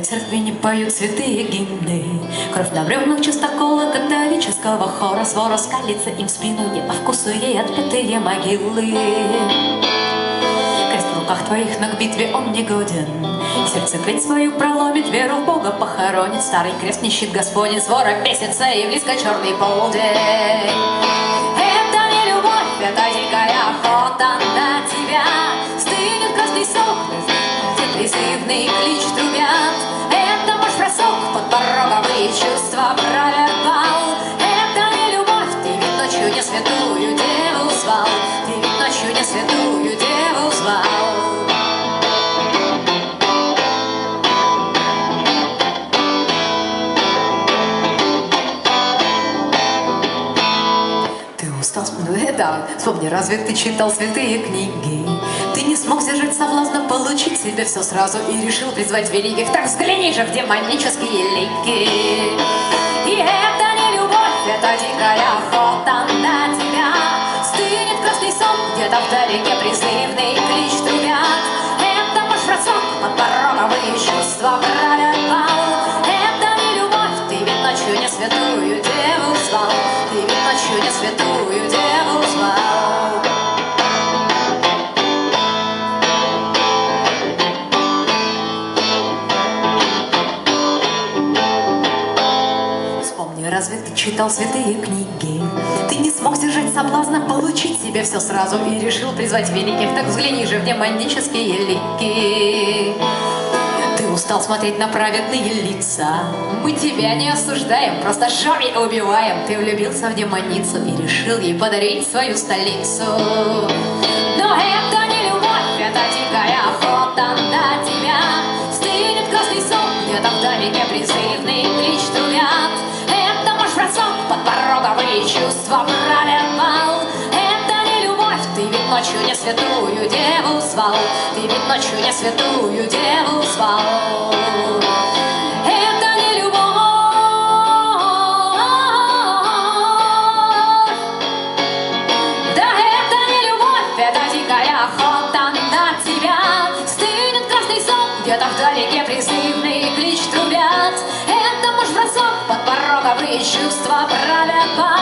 церкви не поют святые гимны. Кровь на бревнах частокола католического хора Свора скалится им в спину, не по вкусу ей отпетые могилы. Крест в руках твоих, но к битве он не годен. Сердце клеть свою проломит, веру в Бога похоронит. Старый крест не щит Господень, свора бесится и близко черный полдень. Это не любовь, это дикая охота на тебя. Призывный клич трубят. Это ваш бросок под пороговые чувства правят бал. Это не любовь, ты ведь ночью не святую деву звал. Ты ведь ночью не святую деву звал. Устал, это, вспомни, разве ты читал святые книги? Смог сдержать соблазна получить себе все сразу и решил призвать великих. Так взгляни же в демонические лики. И это не любовь, это дикая охота на тебя. Стынет красный сон, где-то вдалеке призывный клич трубят. Это ваш бросок, под пороговые чувства правят бал. Это не любовь, ты ведь ночью не святую деву звал. Ты ведь ночью не святую разве ты читал святые книги? Ты не смог сдержать соблазна получить себе все сразу и решил призвать великих. Так взгляни же в демонические лики. Ты устал смотреть на праведные лица. Мы тебя не осуждаем, просто жжем и убиваем. Ты влюбился в демоницу и решил ей подарить свою столицу. Но это не любовь, это дикая охота на тебя. Стынет красный сон, где-то вдалеке призывный клич трубят. Ночью не святую деву звал. Ты ведь ночью не святую деву звал. Это не любовь. Да это не любовь, это дикая охота на тебя. Стынет красный сон, где-то вдалеке призывный клич трубят. Это муж бросок, под пороговые чувства правят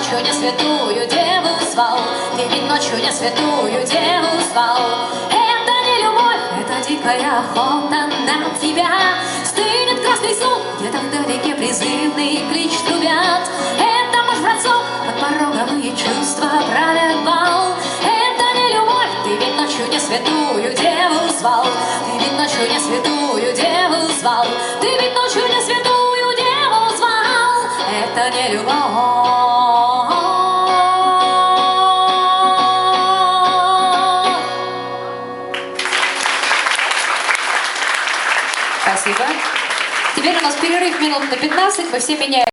ночью не святую деву звал. Ты ведь ночью не святую деву звал. Это не любовь, это дикая охота на тебя. Стынет красный сон, где-то вдалеке призывный клич трубят. Это муж бросок, под пороговые чувства правят бал. Это не любовь, ты ведь ночью не святую деву звал. Ты ведь ночью не святую деву звал. Ты ведь ночью не святую деву звал. Это не любовь. Спасибо. Теперь у нас перерыв минут на 15, мы все меняем.